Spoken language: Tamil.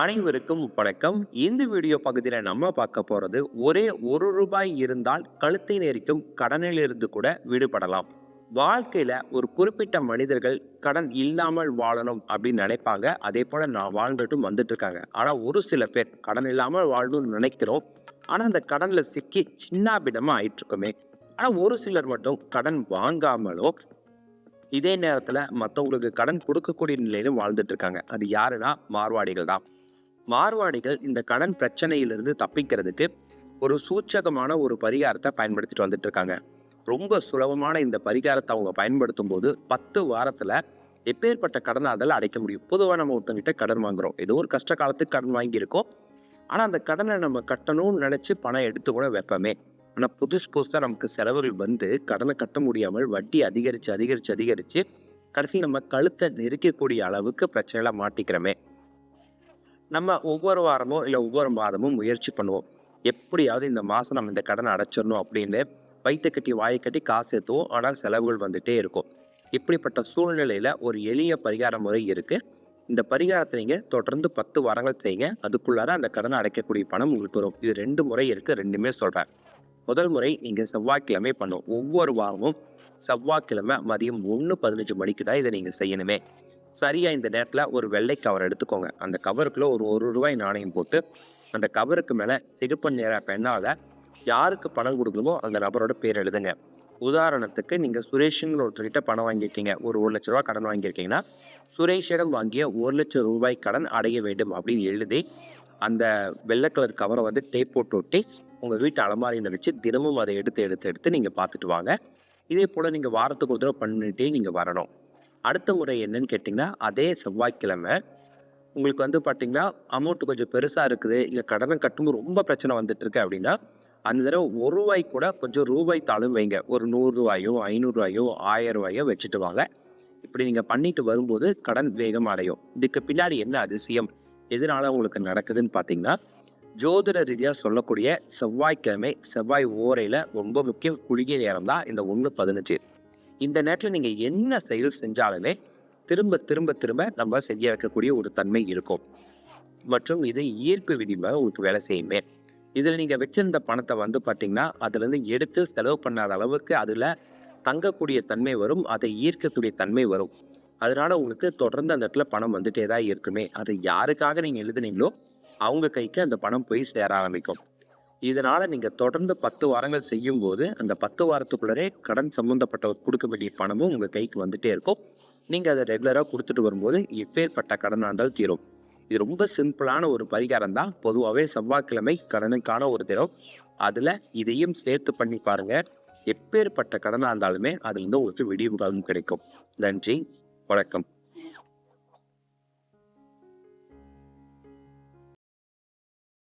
அனைவருக்கும் வணக்கம். இந்த வீடியோ பகுதியில் நம்ம பார்க்க போகிறது ஒரே ஒரு ரூபாய் இருந்தால் கழுத்தை நெரிக்கும் கடனிலிருந்து கூட விடுபடலாம். வாழ்க்கையில் ஒரு குறிப்பிட்ட மனிதர்கள் கடன் இல்லாமல் வாழணும் அப்படின்னு நினைப்பாங்க. அதே போல் நான் வாழ்ந்துட்டும் வந்துட்டு இருக்காங்க ஆனால் ஒரு சில பேர் கடன் இல்லாமல் வாழணும்னு நினைக்கிறோம். ஆனால் அந்த கடனில் சிக்கி சின்னாபிடமாக ஆயிட்டுருக்குமே ஆனால் ஒரு சிலர் மட்டும் கடன் வாங்காமலோ இதே நேரத்தில் மற்றவங்களுக்கு கடன் கொடுக்கக்கூடிய நிலையிலும் வாழ்ந்துட்டு இருக்காங்க அது யாருன்னா மார்வாடிகள் தான். மார்வாடிகள் இந்த கடன் பிரச்சனையிலிருந்து தப்பிக்கிறதுக்கு ஒரு சூச்சகமான ஒரு பரிகாரத்தை பயன்படுத்திட்டு வந்துட்டு இருக்காங்க. ரொம்ப சுலபமான இந்த பரிகாரத்தை அவங்க பயன்படுத்தும் போது பத்து வாரத்துல எப்பேற்பட்ட கடன் அதில் அடைக்க முடியும். பொதுவாக நம்ம ஒருத்தங்கிட்ட கடன் வாங்குறோம். ஏதோ ஒரு கஷ்ட காலத்துக்கு கடன் வாங்கியிருக்கோம். ஆனால் அந்த கடனை நம்ம கட்டணும்னு நினச்சி பணம் எடுத்து கூட வைப்போமே. ஆனால் புதுசு புதுசாக நமக்கு செலவுகள் வந்து கடனை கட்ட முடியாமல் வட்டி அதிகரித்து அதிகரித்து அதிகரித்து கடைசி நம்ம கழுத்தை நெருக்கக்கூடிய அளவுக்கு பிரச்சனையில மாட்டிக்கிறோமே. நம்ம ஒவ்வொரு வாரமோ இல்லை ஒவ்வொரு மாதமும் முயற்சி பண்ணுவோம். எப்படியாவது இந்த மாதம் நம்ம இந்த கடனை அடைச்சிடணும் அப்படின்னு வயிற்று கட்டி வாயை கட்டி காசு ஏற்றுவோம் ஆனால் செலவுகள் வந்துகிட்டே இருக்கும். இப்படிப்பட்ட சூழ்நிலையில் ஒரு எளிய பரிகார முறை இருக்குது இந்த பரிகாரத்தை நீங்கள் தொடர்ந்து பத்து வாரங்கள் செய்யுங்க. அதுக்குள்ளார அந்த கடனை அடைக்கக்கூடிய பணம் உங்களுக்கு வரும். இது ரெண்டு முறை இருக்குது ரெண்டுமே சொல்கிறேன் முதல் முறை நீங்கள் செவ்வாய்க்கிழமை பண்ணும். ஒவ்வொரு வாரமும் செவ்வாய்க்கிழமை மதியம் ஒன்று பதினஞ்சு மணிக்கு தான் இதை நீங்கள் செய்யணுமே. சரியாக இந்த நேரத்தில் ஒரு வெள்ளை கவர் எடுத்துக்கோங்க. அந்த கவருக்குள்ளே ஒரு ஒரு ரூபாய் நாணயம் போட்டு அந்த கவருக்கு மேலே சிகப்பு நிற பெண்ணால் யாருக்கு பணம் கொடுக்கணுமோ அந்த நபரோட பேர் எழுதுங்க. உதாரணத்துக்கு நீங்கள் சுரேஷுங்கிற ஒருத்தர்கிட்ட பணம் வாங்கியிருக்கீங்க. ஒரு ஒரு லட்ச ரூபா கடன் வாங்கியிருக்கீங்கன்னா சுரேஷிடம் வாங்கிய ஒரு லட்சம் ரூபாய் கடன் அடைய வேண்டும் அப்படின்னு எழுதி அந்த வெள்ளை கலர் கவரை வந்து டேப் போட்டு ஒட்டி உங்கள் வீட்டு அலமாரியில் வச்சு தினமும் அதை எடுத்து எடுத்து எடுத்து நீங்கள் பார்த்துட்டு வாங்க. இதே போல் நீங்கள் வாரத்துக்கு ஒரு தடவை பண்ணிட்டே நீங்கள் வரணும். அடுத்த முறை என்னன்னு கேட்டிங்கன்னா அதே செவ்வாய்க்கிழமை உங்களுக்கு வந்து பார்த்தீங்கன்னா அமௌண்ட் கொஞ்சம் பெருசாக இருக்குது இல்லை கடனை கட்டும்போது ரொம்ப பிரச்சனை வந்துட்டுருக்கு அப்படின்னா அந்த தடவை ஒரு ரூபாய் கூட கொஞ்சம் ரூபாய் தாளும் வைங்க. ஒரு நூறுரூவாயோ ஐநூறுரூவாயோ ஆயிரம் ரூபாயோ வச்சுட்டு வாங்க. இப்படி நீங்கள் பண்ணிட்டு வரும்போது கடன் வேகம் அடையும். இதுக்கு பின்னாடி என்ன அதிசயம்? எதனால உங்களுக்கு நடக்குதுன்னு பார்த்தீங்கன்னா ஜோதிட ரீதியாக சொல்லக்கூடிய செவ்வாய்க்கிழமை செவ்வாய் ஓரையில் ரொம்ப முக்கிய குறுகிய நேரம் தான் இந்த ஒன்று பதினஞ்சு. இந்த நேரத்தில் நீங்கள் என்ன செயல் செஞ்சாலுமே திரும்ப திரும்ப திரும்ப நம்ம செய்ய வைக்கக்கூடிய ஒரு தன்மை இருக்கும். மற்றும் இது ஈர்ப்பு விதிமுறை உங்களுக்கு வேலை செய்யுமே. இதில் நீங்கள் வச்சிருந்த பணத்தை வந்து பார்த்தீங்கன்னா அதுலேருந்து எடுத்து செலவு பண்ணாத அளவுக்கு அதில் தங்கக்கூடிய தன்மை வரும் அதை ஈர்க்கக்கூடிய தன்மை வரும். அதனால உங்களுக்கு தொடர்ந்து அந்த இடத்துல பணம் வந்துட்டே தான் இருக்குமே. அது யாருக்காக நீங்கள் எழுதுனீங்களோ அவங்க கைக்கு அந்த பணம் போய் சேர ஆரம்பிக்கும். இதனால் நீங்கள் தொடர்ந்து பத்து வாரங்கள் செய்யும்போது அந்த பத்து வாரத்துக்குள்ளரே கடன் சம்மந்தப்பட்ட கொடுக்க வேண்டிய பணமும் உங்கள் கைக்கு வந்துட்டே இருக்கும். நீங்கள் அதை ரெகுலராக கொடுத்துட்டு வரும்போது எப்பேற்பட்ட கடனாக இருந்தாலும் தீரும். இது ரொம்ப சிம்பிளான ஒரு பரிகாரம் தான். பொதுவாகவே செவ்வாய்க்கிழமை கடனுக்கான ஒரு தினம். அதில் இதையும் சேர்த்து பண்ணி பாருங்க. எப்பேற்பட்ட கடனாக இருந்தாலுமே அதுலேருந்து உங்களுக்கு விடிவு கிடைக்கும். நன்றி. வணக்கம்.